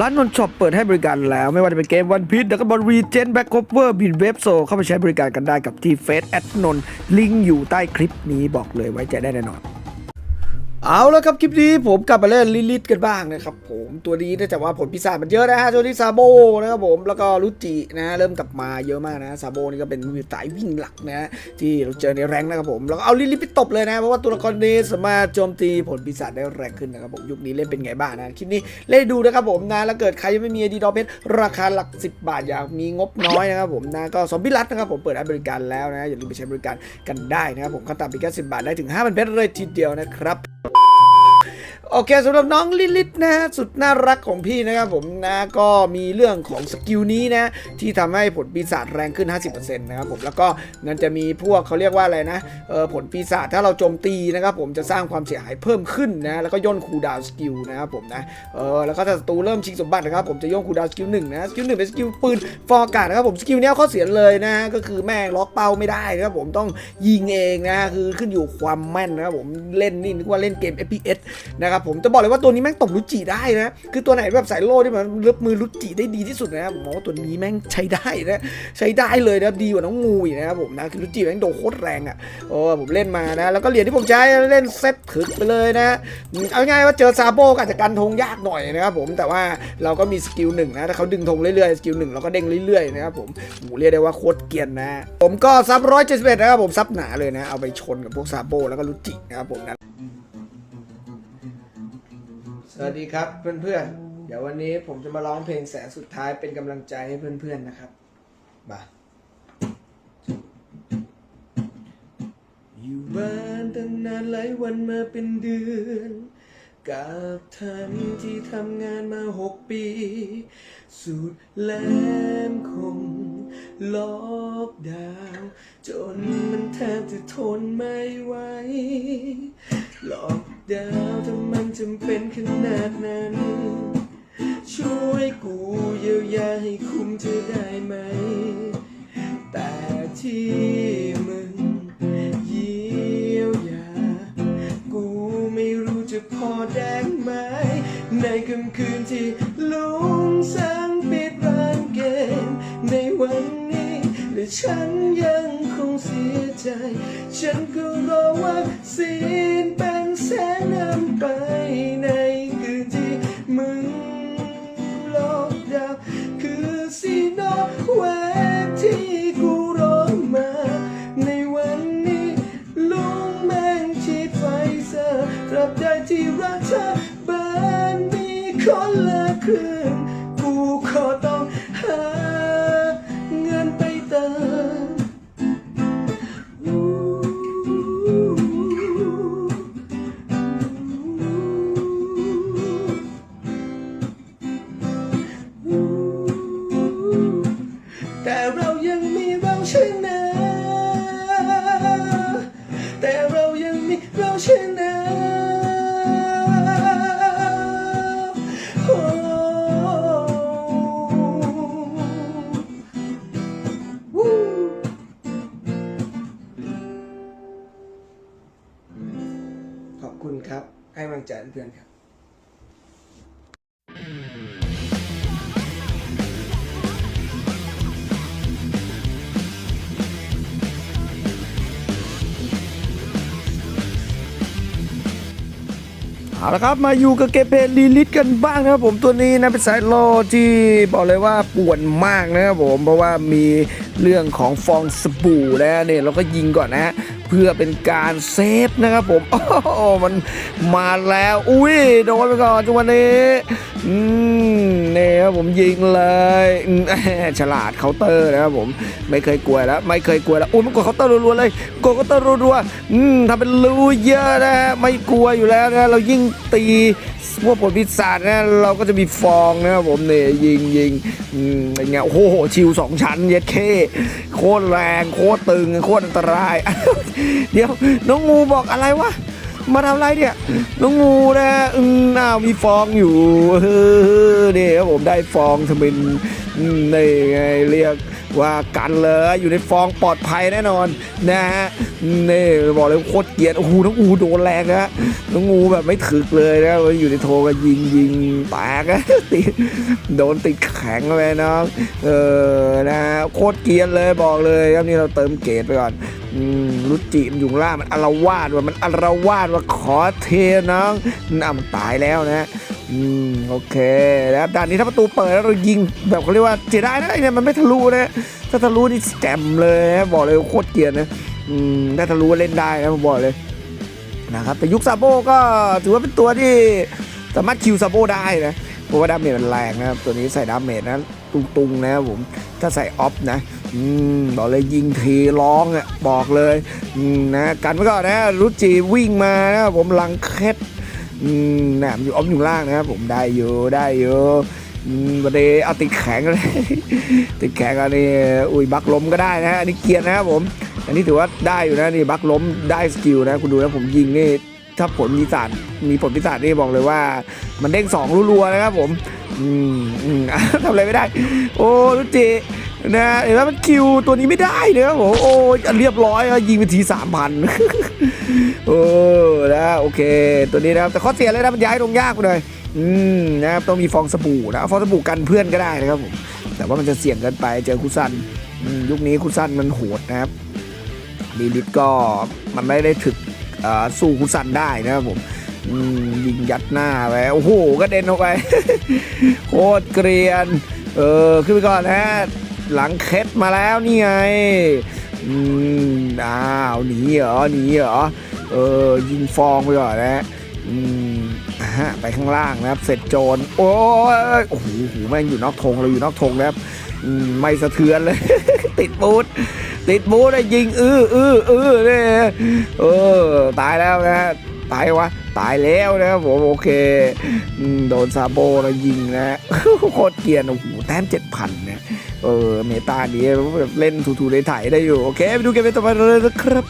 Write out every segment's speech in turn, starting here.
ร้านนนช็อปเปิดให้บริการแล้วไม่ว่าจะเป็นเกมวันพี e ดักบอลรีเจนแบ็คโคเวอร์บินเว็บโซเข้าไปใช้บริการกันได้กับที่เฟซแอดนนลิงก์อยู่ใต้คลิปนี้บอกเลยไว้ใจได้แน่นอน เอาแล้วครับคลิปนี้ผมกลับมาเล่นลิลิตกันบ้างนะครับผมตัวนี้เนื่องจากว่าผลพิศาจมันเยอะนะฮะช่วงนี้ซาโบนะครับผมแล้วก็รุจินะเริ่มกลับมาเยอะมากนะซาโบนี่ก็เป็นสายวิ่งหลักนะฮะที่เราเจอในแรงนะครับผมแล้วก็เอาลิลิตไปตบเลยนะเพราะว่าตัวละครนี้สามารถโจมตีผลปีศาจได้แรงขึ้นนะครับผมยุคนี้เล่นเป็นไงบ้างนะคลิปนี้เล่นดูนะครับผมนะแล้วเกิดใครยังไม่มีดีดอเพชรราคาหลัก 10 บาทอยากมีงบน้อยนะครับผมนะก็ซอมบี้รัดนะครับผมเปิดให้บริการแล้วนะอย่าลืมไปใช้บริการกันได้นะครับผมขั้นต่ำเพียงแค่10บาทได้ถึง5,000เพชรเลยทีเดียวนะครับ โอเคสำหรับน้องลิลิตนะฮะสุดน่ารักของพี่นะครับผมนะก็มีเรื่องของสกิลนี้นะที่ทำให้ผลปีศาจแรงขึ้น 50%นะครับผมแล้วก็มันจะมีพวกเขาเรียกว่าอะไรนะเออผลปีศาจถ้าเราโจมตีนะครับผมจะสร้างความเสียหายเพิ่มขึ้นนะแล้วก็ย่นคูดาวสกิลนะครับผมนะเออแล้วก็ถ้าศัตรูเริ่มชิงสมบัตินะครับผมจะย่นคูดาวสกิลหนึ่งนะสกิลหนึ่งเป็นสกิลปืนฟอร์กาดนะครับผมสกิลเนี้ยข้อเสียเลยนะก็คือแม่งล็อกเป้าไม่ได้นะครับผมต้องยิงเองนะคือขึ้นอยู่ความแม่นนะครับผมเล่นนี่นึกว่าเล่นเกม FPS นะครับผมจะบอกเลยว่าตัวนี้แม่งตบลุจิได้นะคือตัวไหนแบบสายโล่ที่มันเลือบมือลุจิได้ดีที่สุดนะครับผมมองว่าตัวนี้แม่งใช้ได้นะใช้ได้เลยนะดีกว่าน้องงูอีกนะครับผมนะคือลุจิแม่งโดโคตรแรงอะโอ้ผมเล่นมานะแล้วก็เหรียญที่ผมใช้เล่นเซตถึกไปเลยนะเอาง่ายว่าเจอซาโบก็อาจจะกันธงยากหน่อยนะครับผมแต่ว่าเราก็มีสกิลหนึ่งนะถ้าเขาดึงธงเรื่อยๆสกิลหนึ่งเราก็เด้งเรื่อยๆนะครับผมโหเรียกได้ว่าโคตรเกียนนะ ผมก็ซับร้อยเจ็ดสิบเอ็ดนะครับผมซับหนาเลยนะ เอาไปชนกับพวกซาโบแล้วก็ลุจินะครับผมนะ สวัสดีครับเพื่อนๆ เดี๋ยววันนี้ผมจะมาร้องเพลงแสนสุดท้ายเป็นกำลังใจให้เพื่อนๆนะครับมาอยู่บ้านตั้งนานหลายวันมาเป็นเดือนกับทันที่ทำงานมาหกปี สุดแหลมคมล็อกดาวจนมันแทบจะทนไม่ไหวหลอก ฉันก็รอว่าศีลเป็นแสนนำไปใน ให้กำลังใจเพื่อนครับเอาละครับมาอยู่กับเกเพลีลิตกันบ้างนะครับผมตัวนี้นะเป็นสายโลที่บอกเลยว่าป่วนมากนะครับผมเพราะว่ามี เรื่องของฟองสบู่แล้วเนี่ยเราก็ยิงก่อนนะฮะเพื่อเป็นการเซฟนะครับผมโอ้โหมันมาแล้วอุ้ยโดนไปก่อนจังหวะนี้อืมเนี่ยครับผมยิงเลยฉลาดเคาน์เตอร์นะครับผมไม่เคยกลัวแล้ว ไม่เคยกลัวแล้วอุ้ยมันกดเคาน์เตอร์รัวๆเลยกดเคาน์เตอร์รัวๆอืมทำเป็นรูเยอะนะฮะไม่กลัวอยู่แล้วนะเรายิ่งตีพวกผลพิศาจนะเราก็จะมีฟองนะครับผมเนี่ยยิงยิงอืมเป็นไงโอ้โหชิวสองชั้นเย็ดเคโคตรแรงโคตรตึงโคตรอันตราย เดี๋ยวน้องงูบอกอะไรวะมาทำอะไรเนี่ย น้องงูนะอืมน่ามีฟองอยู่เออนี่ยผมได้ฟองทมินอืมนี่ไงเรียก ว่ากันเลยอยู่ในฟองปลอดภัยแน่นอนนะฮะนี่บอกเลยโคตรเกลียดโอ้โหน้องอูโดนแรงนะน้องอูแบบไม่ถึกเลยนะอยู่ในโทก็ยิงยิงแตกติดโดนติดแข็งไปน้องเออนะโคตรเกลียดเลยบอกเลยครับนี่เราเติมเกรดไปก่อนรุจิมันอยู่ล่ามันอารวาสว่ะมันอารวาสว่าขอเทน้องน่ามันตายแล้วนะอืมโอเคแล้วด่านนี้ถ้าประตูเปิดแล้วเรายิงแบบเขาเรียกว่าเสียดายนะไอเนี่ยมันไม่ทะลุนะถ้าทะลุนี่แจมเลยนะบอกเลยโคตรเกลียดนะอืมถ้าทะลุเล่นได้นะผมบอกเลยนะครับแต่ยุคซาโบก็ถือว่าเป็นตัวที่สามารถคิวซาโบได้นะเพราะว่าดาเมจมันแรงนะครับตัวนี้ใส่ดาเมจนะตุงๆนะครับผมถ้าใส่ออฟนะอืมบอกเลยยิงทีร้องอะบอกเลยอืมนะกันไว้ก่อนนะรุจิวิ่งมานะผมหลังเคส อืมนะมันอยู่ออฟอยู่ล่างนะครับผมได้อยู่ได้อยู่ประเดี๋ยวเอาติดแข็งเลยติดแข็งอันนี้อุ้ยบักล้มก็ได้นะอันนี้เกียร์นะครับผม อันนี้ถือว่าได้อยู่นะนี่บักล้มได้สกิลนะคุณดูนะผมยิงนี่ถ้าผลพิศาจมีผลพิศาจนี่บอกเลยว่า มันเด้งสองรัวๆนะครับผมอืมอืมทำอะไรไม่ได้ โอ้ลุจินะเห็นไหมมันคิวตัวนี้ไม่ได้เนอะผมโอ้ยเรียบร้อยยิงไปทีสามพัน โอ้นะโอเค ตัวนี้นะครับแต่ข้อเสียเลยนะมันย้ายลงยากไปหน่อยอืมนะครับต้องมีฟองสบู่นะฟองสบู่กันเพื่อนก็ได้นะครับผมแต่ว่ามันจะเสี่ยงเกินไปเจอคุซันยุคนี้คุซันมันโหดนะครับลีลิตก็มันไม่ได้ถึกสู้คุซันได้นะครับผมยิงยัดหน้าไปโอ้โหก็เด็นออกไปโคตรเกรียนเออขึ้นไปก่อนนะหลังเคสมาแล้วนี่ไงอ้าวหนีเหรอหนีเหรอ เออยิงฟองไปก่อนนะอืมฮะไปข้างล่างนะครับ เสร็จโจรโอ้ยโอ้โหหูแม่งอยู่นอกธงเราอยู่นอกธงนะครับอืมไม่สะเทือนเลย ติดบูทติดบูทเลยยิงอื้ออื้ออื้อเนี่ยเออตายแล้วนะตายวะตายแล้วนะครับผมโอเคโดนซาโบแล้วยิงนะโคตรเกียนโอ้โหแต้มเจ็ดพันเนี่ยเออเมตาดีเล่นถูๆในถ่ายได้อยู่ โอเค ไปดูเกมต่อไปเลยนะครับ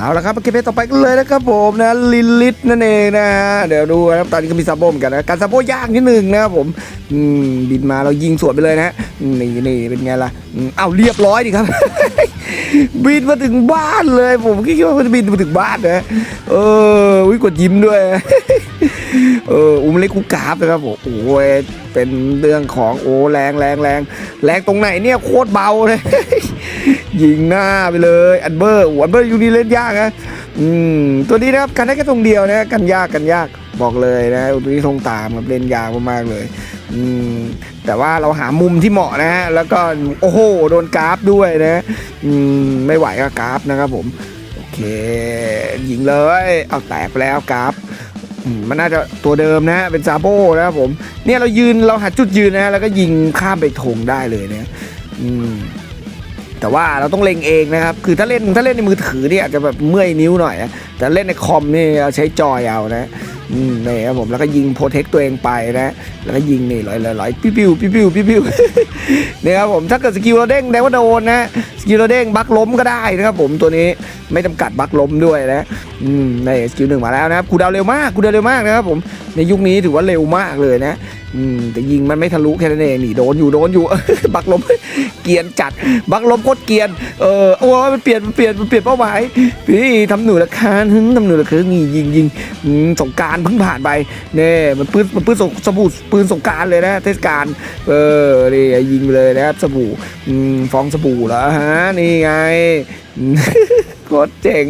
เอาละครับเกมต่อไปกันเลยนะครับผมนะลินลิทนั่นเองนะฮะเดี๋ยวดูนะครับตอนนี้ก็มีซาโบเหมือนกันนะการซาโบยากนิดนึงนะครับผมบินมาเรายิงสวนไปเลยนะฮะนี่นี่เป็นไงล่ะเอ้าเรียบร้อยดิครับ บินมาถึงบ้านเลย ผมคิดว่ามันจะบินมาถึงบ้านนะเออวิกดยิ้มด้วย เอออุ้มเล็กกูกราฟนะครับผมโอ้ยเป็นเรื่องของโอ้แรงแรงแรงแรงตรงไหนเนี่ยโคตรเบาเลยยิงหน้าไปเลยอันเบอร์อันเบอร์ยูนี่เล่นยากนะอืมตัวนี้นะครับกันได้แค่ตรงเดียวนะกันยากกันยากบอกเลยนะตัวนี้ทงตามครับเล่นยากมากๆเลยอืมแต่ว่าเราหามุมที่เหมาะนะฮะแล้วก็โอ้โหโดนกราฟด้วยนะอืมไม่ไหวก็กราฟนะครับผมโอเคยิงเลยเอาแตกไปแล้วกราฟ มันน่าจะตัวเดิมนะฮะเป็นซาโบนะครับผมเนี่ยเรายืนเราหาจุดยืนนะฮะแล้วก็ยิงข้ามไปธงได้เลยเนี่ยอืมแต่ว่าเราต้องเล็งเองนะครับ คือถ้าเล่นถ้าเล่นในมือถือเนี่ยอาจจะแบบเมื่อยนิ้วหน่อยนะแต่เล่นในคอมนี่เราใช้จอยเอานะ อืมนี่ครับผมแล้วก็ยิงโปรเทคตัวเองไปนะแล้วก็ยิงนี่ลอยลอยลอยปิ้วปิ้วปิ้วปิ้วปิ้วนี่ครับผมถ้าเกิดสกิลเราเด้งแดงว่าโดนนะสกิลเราเด้งบักล้มก็ได้นะครับผมตัวนี้ไม่จำกัดบักล้มด้วยนะอืมในสกิลหนึ่งมาแล้วนะครับคูดาวเร็วมากคูดาวเร็วมากนะครับผมในยุคนี้ถือว่าเร็วมากเลยนะ อืมแต่ยิงมันไม่ทะลุแค่นั้นเองนี่โดนอยู่โดนอยู่ บักลมเกียนจัด บักลมโคตรเกียนเออโอ้ยมันเปลี่ยนมันเปลี่ยนมันเปลี่ยนเป้าหมายพี่ทำหนูละคานหึงทำหนูละคือนี่ยิงยิงสงกรารเพิ่งผ่านไปเนี่ยมันปืนมันปืนสงสบู่ปืนสงกรารเลยนะ เทศกาลเออนี่ยิงไปเลยนะครับสบู่ฟองสบู่เหรอฮะนี่ไงโคตรเจ๋ง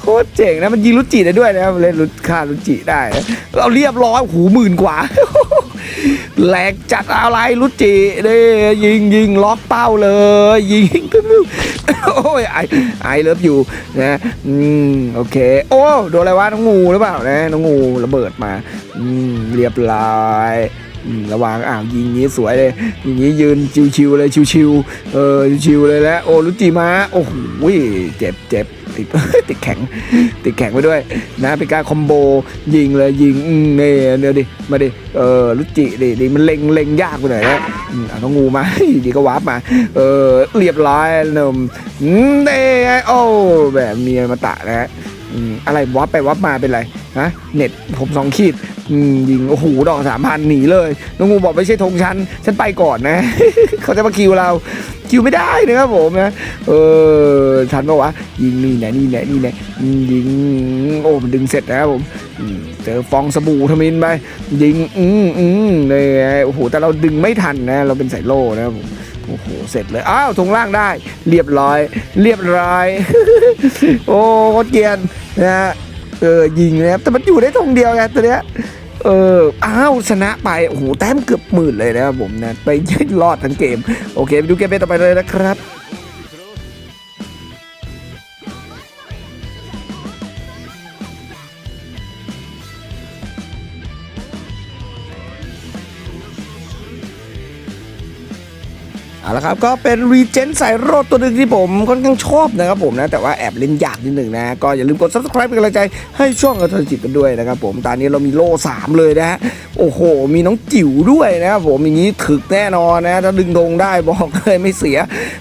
โคตรเจ๋งนะมันยิงลุจิได้ด้วยนะเล่นลุฆ่าลุจิได้เราเรียบร้อยหูหมื่นกว่า แหลกจัดอะไรรุจิเด้ยิงยิงล็อกเป้าเลย ยิงโอ้ยไอไอเลิฟอยู่นะอืมโอเค โอ้โดนอะไรวะน้องงูหรือเปล่านะน้องงูระเบิดมาอืมเรียบร้อย ระวังอ่าวยิงงี้สวยเลยอย่างงี้ยืนชิวๆเลยชิวๆเออชิวๆเลยแล้วโอ้ลุจิมาโอ้โหเจ็บเจ็บติดติดแข็ง ติดแข็งไปด้วย นะเป็นการคอมโบยิงเลยยิงเนี่ยเดี๋ยวดิมาดิเออลุจิดิดิมันเล็งเล็งยากไปหน่อยนะอืมเอาน้องงูมาดีก็วาร์ปมาเออเรียบร้อยนุ่มเด้ไงโอ้แบบเมียมาตะนะฮะ อะไรวาร์ปไปวาร์ปมาเป็นไรฮะเน็ตผมสองขีดยิงโอ้โหดอกสามพันหนีเลยน้องงูบอกไม่ใช่ธงฉันฉันไปก่อนนะ เขาจะมาคิวเราคิวไม่ได้นะครับผมนะเออฉันบอกว่ายิงนี่แหละนี่แหละนี่แหละยิงโอ้มันดึงเสร็จนะครับผมเจอฟองสบู่ทมินไปยิงอืมอืมเลยโอ้โหแต่เราดึงไม่ทันนะ เราเป็นสายโล่นะครับผม โอ้โหเสร็จเลย อ้าวทงล่างได้ เรียบร้อย เรียบร้อย โอ้โคตรเกียนนะฮะเออยิงนะครับแต่มันอยู่ได้ทงเดียวไงตัวเนี้ยเอออ้าวชนะไปโอ้โหแต้มเกือบหมื่นเลยนะครับผมนะไปยืดรอดทั้งเกม โอเคไปดูเกมเพลย์ต่อไปเลยนะครับ เอาละครับก็เป็นรีเจนสายโรดตัวหนึ่งที่ผมค่อนข้างชอบนะครับผมนะแต่ว่าแอบเล่นยากนิดหนึ่งนะ ก็อย่าลืมกด subscribe เป็นกำลังใจให้ช่องกระทจิตกันด้วยนะครับผมตอนนี้เรามีโล่ 3 เลยนะฮะโอ้โห มีน้องจิ๋วด้วยนะครับผมอย่างนี้ถึกแน่นอนนะ ถ้าดึงธงได้บอกเลยไม่เสีย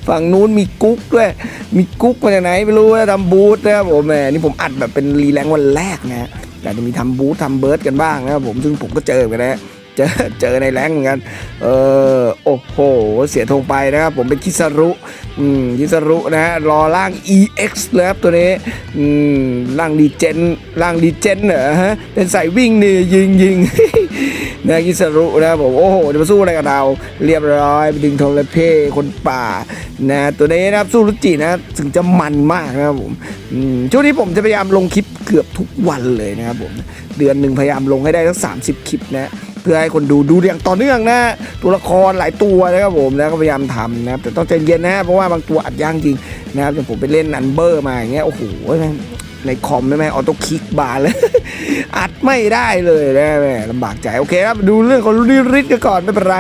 ฝั่งนู้นมีกุ๊กด้วย มีกุ๊กมาจากไหนไม่รู้นะทำบูธนะครับผมแหมนี่ผมอัดแบบเป็นรีแลงวันแรกนะฮะแต่จะมีทำบูธทำเบิร์ดกันบ้างนะครับผมซึ่งผมก็เจอกันนะ เจอเจอในแรงเหมือนกัน เออโอ้โห เสียธงไปนะครับ ผมเป็นคิสรุอืมคิสรุนะฮะรอล่าง EX เลยครับตัวนี้อืมล่างดีเจนล่างดีเจนเหรอฮะเป็นสายวิ่งนี่ยิงยิงนะคิสรุนะครับผมโอ้โหจะมาสู้อะไรกับเรา เรียบร้อยไปดึงธงเลเพ่คนป่านะตัวนี้นะครับสู้รุจินะถึงจะมันมากนะครับผมอืมช่วงนี้ผมจะพยายามลงคลิปเกือบทุกวันเลยนะครับผมเดือนหนึ่งพยายามลงให้ได้สักสามสิบคลิปนะ เพื่อให้คนดูดูอย่างต่อเนื่องนะตัวละครหลายตัวนะครับผมนะก็พยายามทำนะครับแต่ต้องใจเย็นนะเพราะว่าบางตัวอัดย่างจริงนะครับอย่างผมไปเล่นอันเบอร์มาอย่างเงี้ยโอ้โหในคอมไม่แม่งออโต้คลิกบาร์เลย อัดไม่ได้เลยนะแม่ลำบากใจโอเคครับดูเรื่องของลิริสกันก่อนไม่เป็นไร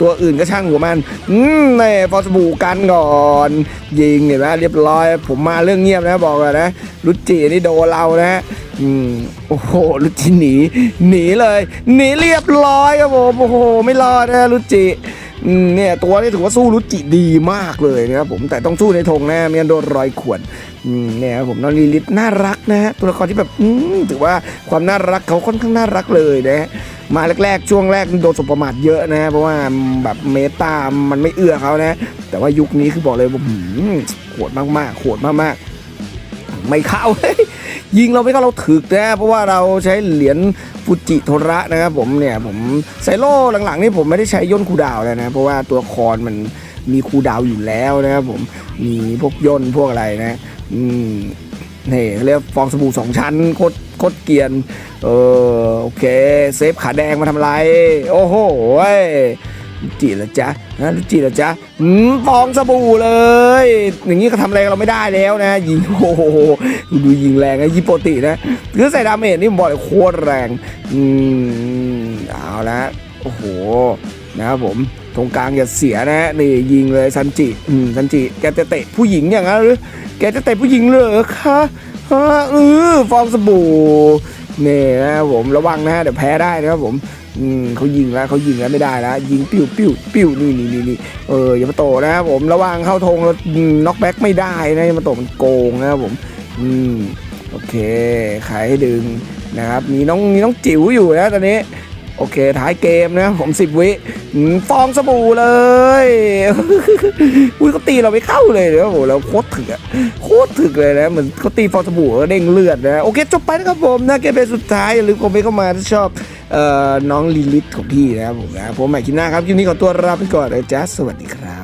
ตัวอื่นก็ช่างหัวมันอืมนี่ฟอสบูกันก่อน ยิงเห็นไหมเรียบร้อย ผมมาเรื่องเงียบนะบอกเลยนะรุจินี่โดนเรานะอืมโอ้โหรุจิหนีหนีเลย หนีเรียบร้อยครับผมโอ้โห ไม่รอดนะรุจิ เนี่ยตัวนี้ถือว่าสู้รุจิดีมากเลยนะครับผมแต่ต้องสู้ในธงนะไม่งั้นโดนรอยข่วนเนี่ยครับผมน้องลีลิตน่ารักนะฮะตัวละครที่แบบถือว่าความน่ารักเขาค่อนข้างน่ารักเลยนะฮะมาแรกๆ ช่วงแรกโดนสบประมาทเยอะนะ เพราะว่าแบบเมตามันไม่เอื้อเขานะ แต่ว่ายุคนี้คือบอกเลยว่าหืมโหดมากๆโหดมากๆ ไม่เข้า ยิงเราไม่เข้าเราถึกนะเพราะว่าเราใช้เหรียญฟูจิโทระนะครับผมเนี่ยผมไซโร่หลังๆนี่ผมไม่ได้ใช้ย่นคูดาวแล้วนะ เพราะว่าตัวคอนมันมีคูดาวอยู่แล้วนะครับผมมีพวกย่นพวกอะไรนะ อืมนี่เขาเรียกฟองสบู่สองชั้นโคตรโคตรเกียน เออโอเค เซฟขาแดงมาทำไร โอ้โหเว้ย จีละจ๊ะนะจีละจ๊ะอืมฟองสบู่เลย อย่างนี้ก็ทำอะไรเราไม่ได้แล้วนะ ยิงโอ้โหดูยิงแรงนะยิงปตินะคือใส่ดาเมจนี่ผมบอกเลยโคตรแรงอืมเอาละโอ้โหนะครับผมตรงกลางอย่าเสียนะนี่ยิงเลยซันจิอืมซันจิแกจะเตะผู้หญิงอย่างนั้นหรือแกจะเตะผู้หญิงเหรอคะฮะเออฟองสบู่ นี่นะครับผมระวังนะเดี๋ยวแพ้ได้นะครับผมอืมเขายิงแล้วเขายิงแล้วไม่ได้แล้วยิงปิ้วปิ้วปิ้วนี่นี่นี่นี่เอออย่ามาโตนะครับผมระวังเข้าธงแล้วน็อกแบ็กไม่ได้นะอย่ามาโตมันโกงนะครับผม อืมโอเคขายให้ดึงนะครับมีน้องมีน้องจิ๋วอยู่นะตอนนี้ โอเคท้ายเกมนะผมสิบวิฟองสบู่เลยอุ้ยเขาตีเราไม่เข้าเลยนะโอ้โหเราโคตรถึกอะโคตรถึกเลยนะเหมือนเขาตีฟองสบู่ก็เด้งเลือดนะโอเคจบไปนะครับผมนะเกมเป็นสุดท้ายอย่าลืมคอมเมนต์เข้ามาถ้าชอบเอ่อน้องลิลิตของพี่นะครับผมนะผมใหม่คลิปหน้าครับคลิปนี้ขอตัวลาไปก่อนนะจ๊ะสวัสดีครับ